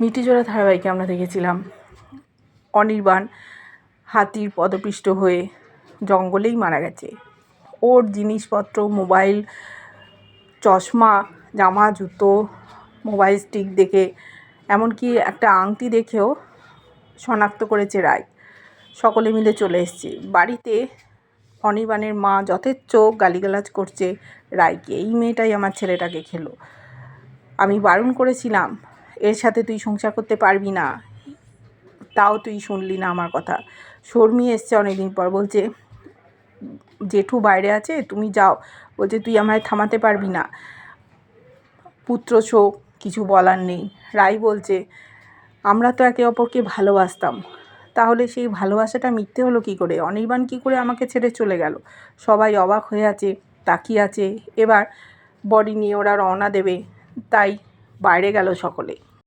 মিটিজোড়া ধারাবাহিকে আমরা দেখেছিলাম। অনির্বাণ হাতির পদপিষ্ট হয়ে জঙ্গলেই মারা গেছে। ওর জিনিসপত্র, মোবাইল, চশমা, জামা, জুতো, মোবাইল স্টিক দেখে, এমনকি একটা আংটি দেখেও শনাক্ত করেছে রায়। সকলে মিলে চলে এসছে। বাড়িতে অনির্বাণের মা যথেচ্ছ গালিগালাজ করছে রায়কে। এই মেয়েটাই আমার ছেলেটাকে খেলো। আমি বারণ করেছিলাম এর সাথে তুই সংসার করতে পারবি না। তাও তুই শুনলি না আমার কথা। শর্মি এসছে অনেকদিন পর, বলছে, জেঠু বাইরে আছে, তুমি যাও। বলছে, তুই আমায় থামাতে পারবি না। পুত্র শোক, কিছু বলার নেই। রাই বলছে, আমরা তো একে অপরকে ভালোবাসতাম। তাহলে সেই ভালোবাসাটা মিথ্যে হলো কী করে? অনির্বাণ কী করে আমাকে ছেড়ে চলে গেল? সবাই অবাক হয়ে আছে, তাকিয়ে আছে। এবার বডি নিয়ে ওরা রওনা দেবে। তাই বাইরে গেল সকলে।